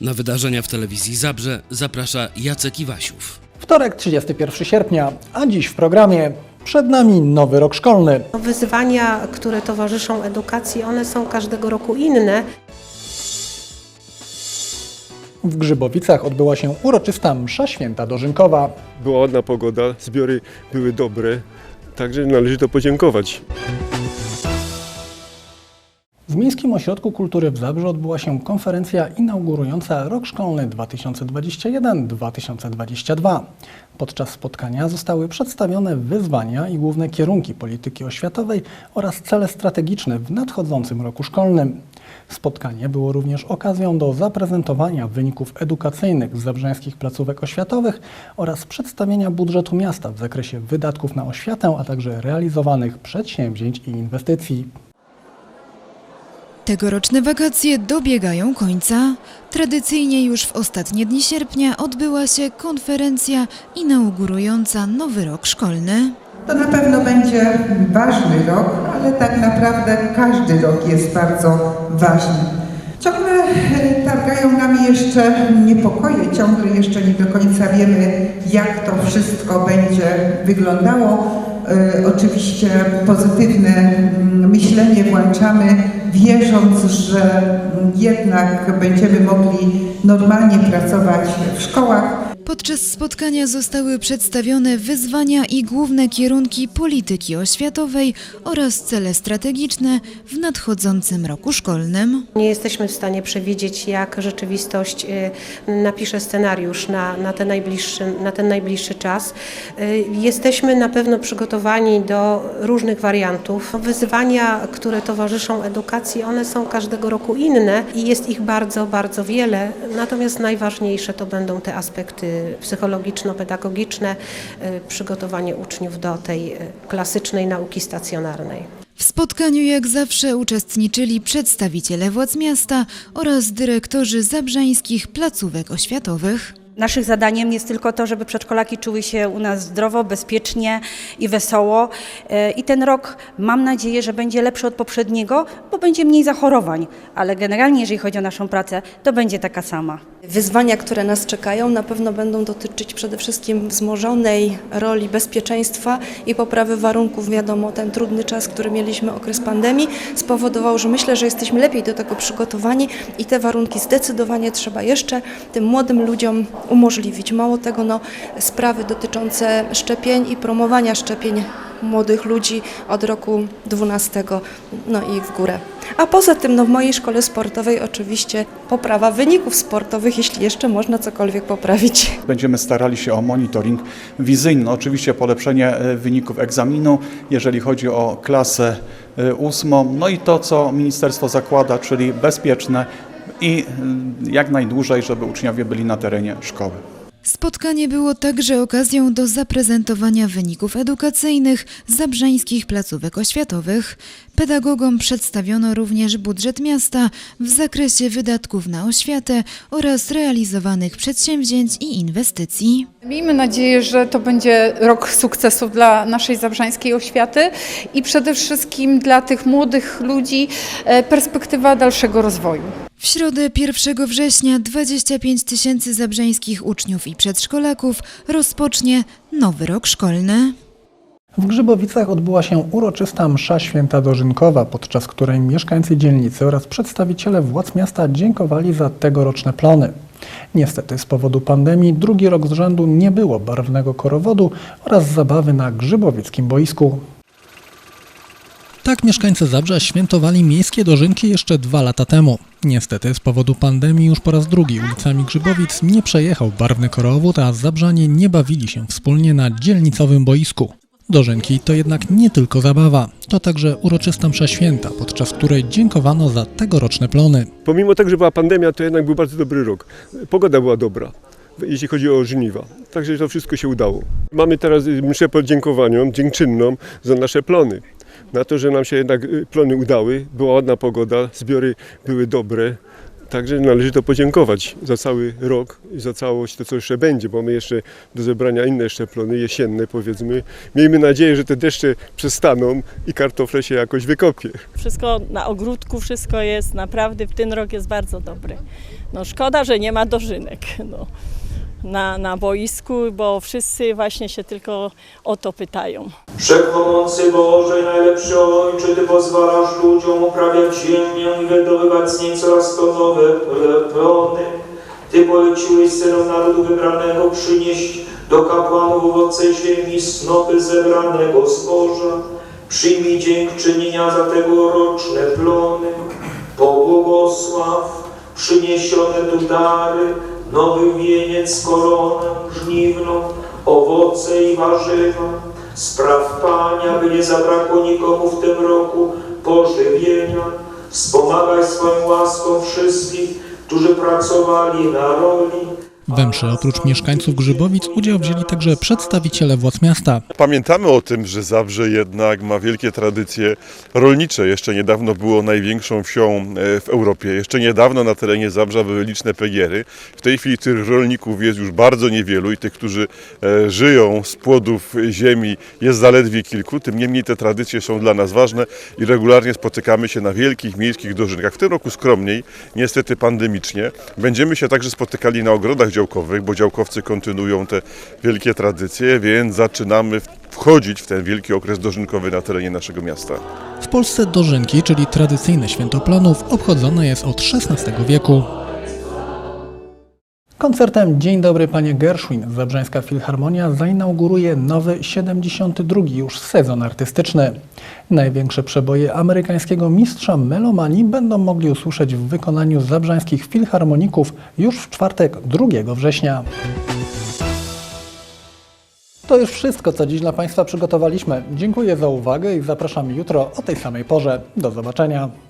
Na wydarzenia w telewizji Zabrze zaprasza Jacek Iwasiów. Wtorek, 31 sierpnia, a dziś w programie przed nami nowy rok szkolny. Wyzwania, które towarzyszą edukacji, one są każdego roku inne. W Grzybowicach odbyła się uroczysta msza święta dożynkowa. Była ładna pogoda, zbiory były dobre, także należy to podziękować. W Miejskim Ośrodku Kultury w Zabrze odbyła się konferencja inaugurująca rok szkolny 2021-2022. Podczas spotkania zostały przedstawione wyzwania i główne kierunki polityki oświatowej oraz cele strategiczne w nadchodzącym roku szkolnym. Spotkanie było również okazją do zaprezentowania wyników edukacyjnych z zabrzeńskich placówek oświatowych oraz przedstawienia budżetu miasta w zakresie wydatków na oświatę, a także realizowanych przedsięwzięć i inwestycji. Tegoroczne wakacje dobiegają końca. Tradycyjnie już w ostatnie dni sierpnia odbyła się konferencja inaugurująca nowy rok szkolny. To na pewno będzie ważny rok, ale tak naprawdę każdy rok jest bardzo ważny. Ciągle e, targają nami jeszcze niepokoje, ciągle jeszcze nie do końca wiemy, jak to wszystko będzie wyglądało. E, Oczywiście pozytywne mm, myślenie włączamy, wierząc, że jednak będziemy mogli normalnie pracować w szkołach. Podczas spotkania zostały przedstawione wyzwania i główne kierunki polityki oświatowej oraz cele strategiczne w nadchodzącym roku szkolnym. Nie jesteśmy w stanie przewidzieć, jak rzeczywistość y, napisze scenariusz na, na, ten najbliższy, na ten najbliższy czas. Y, Jesteśmy na pewno przygotowani do różnych wariantów. Wyzwania, które towarzyszą edukacji, one są każdego roku inne i jest ich bardzo, bardzo wiele. Natomiast najważniejsze to będą te aspekty psychologiczno-pedagogiczne, y, przygotowanie uczniów do tej y, klasycznej nauki stacjonarnej. W spotkaniu jak zawsze uczestniczyli przedstawiciele władz miasta oraz dyrektorzy zabrzańskich placówek oświatowych. Naszym zadaniem jest tylko to, żeby przedszkolaki czuły się u nas zdrowo, bezpiecznie i wesoło. E, I ten rok mam nadzieję, że będzie lepszy od poprzedniego, bo będzie mniej zachorowań. Ale generalnie, jeżeli chodzi o naszą pracę, to będzie taka sama. Wyzwania, które nas czekają, na pewno będą dotyczyć przede wszystkim wzmożonej roli bezpieczeństwa i poprawy warunków. Wiadomo, ten trudny czas, który mieliśmy, okres pandemii, spowodował, że myślę, że jesteśmy lepiej do tego przygotowani i te warunki zdecydowanie trzeba jeszcze tym młodym ludziom umożliwić. Mało tego, no, sprawy dotyczące szczepień i promowania szczepień młodych ludzi od roku 12 no i w górę. A poza tym no, w mojej szkole sportowej oczywiście poprawa wyników sportowych, jeśli jeszcze można cokolwiek poprawić. Będziemy starali się o monitoring wizyjny. No, Oczywiście polepszenie e, wyników egzaminu, jeżeli chodzi o klasę e, ósmą. No i to, co ministerstwo zakłada, czyli bezpieczne i e, jak najdłużej, żeby uczniowie byli na terenie szkoły. Spotkanie było także okazją do zaprezentowania wyników edukacyjnych zabrzańskich placówek oświatowych. Pedagogom przedstawiono również budżet miasta w zakresie wydatków na oświatę oraz realizowanych przedsięwzięć i inwestycji. Miejmy nadzieję, że to będzie rok sukcesu dla naszej zabrzańskiej oświaty i przede wszystkim dla tych młodych ludzi e, perspektywa dalszego rozwoju. W środę 1 września 25 tysięcy zabrzańskich uczniów i przedszkolaków rozpocznie nowy rok szkolny. W Grzybowicach odbyła się uroczysta msza święta dożynkowa, podczas której mieszkańcy dzielnicy oraz przedstawiciele władz miasta dziękowali za tegoroczne plony. Niestety z powodu pandemii drugi rok z rzędu nie było barwnego korowodu oraz zabawy na grzybowickim boisku. Tak mieszkańcy Zabrza świętowali miejskie dożynki jeszcze dwa lata temu. Niestety z powodu pandemii już po raz drugi ulicami Grzybowic nie przejechał barwny korowód, a Zabrzanie nie bawili się wspólnie na dzielnicowym boisku. Dożynki to jednak nie tylko zabawa, to także uroczysta msza święta, podczas której dziękowano za tegoroczne plony. Pomimo tego, że była pandemia, to jednak był bardzo dobry rok. Pogoda była dobra, jeśli chodzi o żniwa. Także to wszystko się udało. Mamy teraz mszę podziękowaniom, dziękczynną za nasze plony. Na to, że nam się jednak y, plony udały, była ładna pogoda, zbiory były dobre, Także należy to podziękować za cały rok i za całość to, co jeszcze będzie, bo mamy jeszcze do zebrania inne jeszcze plony jesienne, powiedzmy. Miejmy nadzieję, że te deszcze przestaną i kartofle się jakoś wykopie. Wszystko na ogródku, wszystko jest naprawdę, w ten rok jest bardzo dobry. No szkoda, że nie ma dożynek no, na, na boisku, bo wszyscy właśnie się tylko o to pytają. Wszechpomocny Boże, najlepszy Ojcze, Ty pozwalasz ludziom uprawiać ziemię i wydobywać z niej coraz to nowe plony. Ty poleciłeś synom narodu wybranego przynieść do kapłanów owoce ziemi, snopy zebranego zboża. Przyjmij dziękczynienia za tegoroczne plony. Pobłogosław przyniesione tu dary, nowy wieniec, koronę żniwną, owoce i warzywa. Spraw Panie, aby nie zabrakło nikomu w tym roku pożywienia. Wspomagaj swoją łaską wszystkich, którzy pracowali na roli. We mszy oprócz mieszkańców Grzybowic udział wzięli także przedstawiciele władz miasta. Pamiętamy o tym, że Zabrze jednak ma wielkie tradycje rolnicze. Jeszcze niedawno było największą wsią e, w Europie. Jeszcze niedawno na terenie Zabrza były liczne pegiery. W tej chwili tych rolników jest już bardzo niewielu i tych, którzy e, żyją z płodów ziemi jest zaledwie kilku. Tym niemniej te tradycje są dla nas ważne i regularnie spotykamy się na wielkich miejskich dożynkach. W tym roku skromniej, niestety pandemicznie. Będziemy się także spotykali na ogrodach działkowych, bo działkowcy kontynuują te wielkie tradycje, więc zaczynamy wchodzić w ten wielki okres dożynkowy na terenie naszego miasta. W Polsce dożynki, czyli tradycyjne święto plonów, obchodzone jest od XVI wieku. Koncertem Dzień dobry panie Gershwin Zabrzańska Filharmonia zainauguruje nowy 72 już sezon artystyczny. Największe przeboje amerykańskiego mistrza melomanii będą mogli usłyszeć w wykonaniu zabrzańskich filharmoników już w czwartek 2 września. To już wszystko, co dziś dla Państwa przygotowaliśmy. Dziękuję za uwagę i zapraszam jutro o tej samej porze. Do zobaczenia.